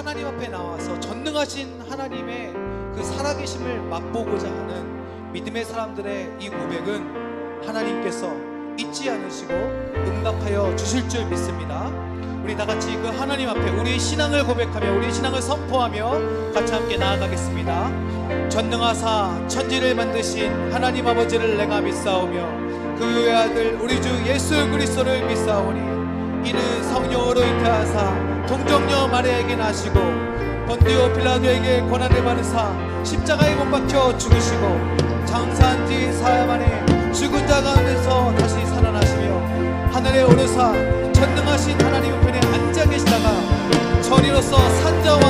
하나님 앞에 나와서 전능하신 하나님의 그 살아계심을 맛보고자 하는 믿음의 사람들의 이 고백은 하나님께서 잊지 않으시고 응답하여 주실 줄 믿습니다. 우리 다 같이 그 하나님 앞에 우리의 신앙을 고백하며 우리의 신앙을 선포하며 같이 함께 나아가겠습니다. 전능하사 천지를 만드신 하나님 아버지를 내가 믿사오며 그의 아들 우리 주 예수 그리스도를 믿사오니 이는 성령으로 잉태하사 동정녀 마리아에게 나시고 본디오 빌라도에게 고난을 받으사 십자가에 못 박혀 죽으시고 장사한 지 사흘 만에 죽은 자 가운데서 다시 살아나시며 하늘에 오르사 전능하신 하나님 편에 앉아 계시다가 저리로서 산자와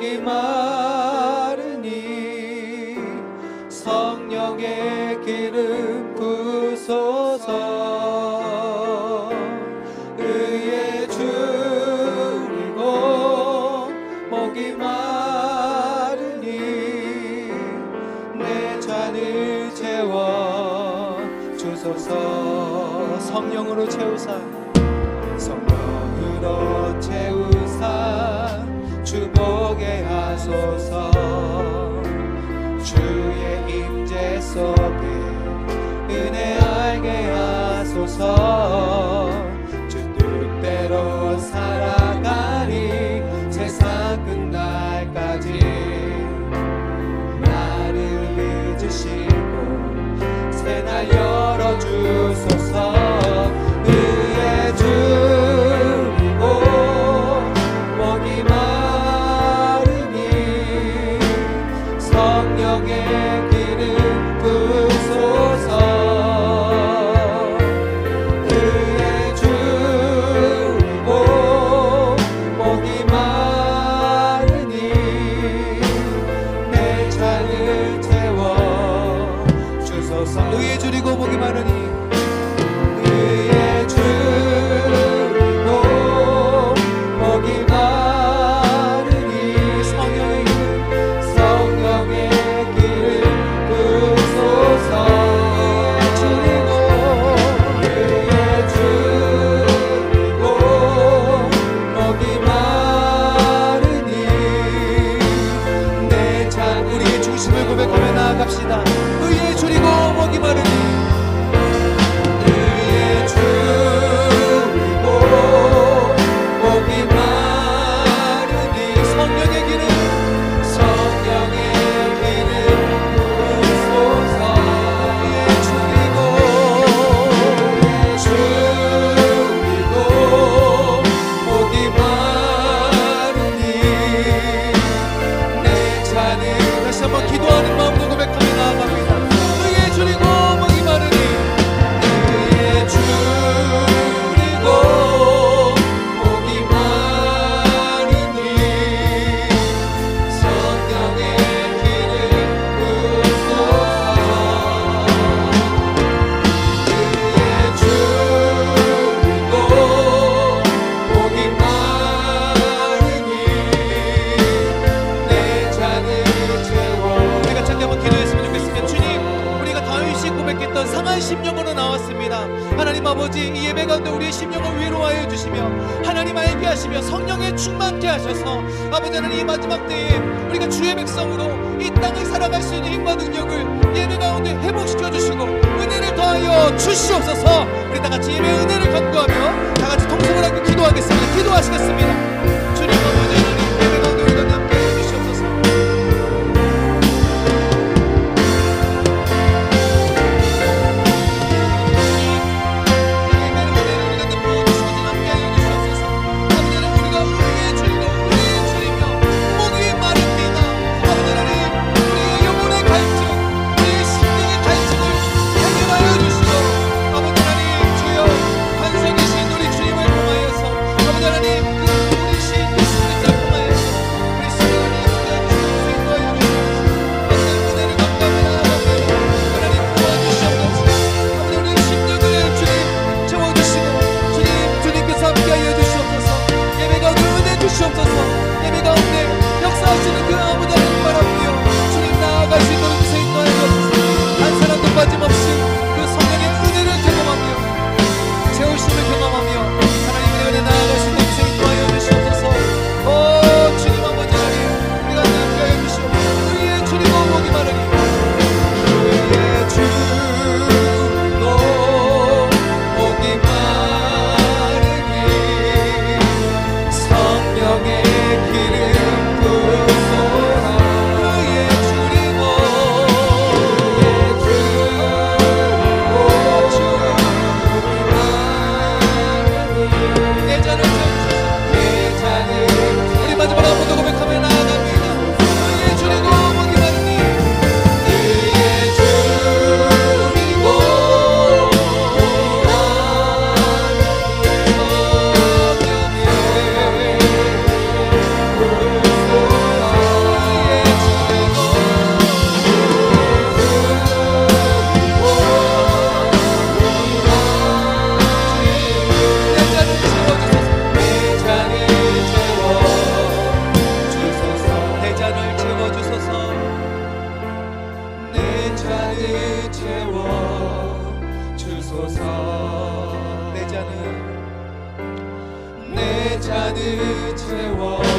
먹이 마르니 성령의 기름 부소서 성령으로 채우사. 성령으로 채우사. 주 보게 하소서 아버지 이 예배 가운데 우리의 심령을 위로하여 주시며 하나님 알게 하시며 성령에 충만케 하셔서 아버지 하나님 이 마지막 때에 우리가 주의 백성으로 이 땅을 살아갈 수 있는 힘과 능력을 예배 가운데 회복시켜 주시고 은혜를 더하여 주시옵소서. 우리 다 같이 예배 은혜를 간구하며 다 같이 통성을 하고 기도하겠습니다. 기도하시겠습니다. 주님 아버지 잔을 채워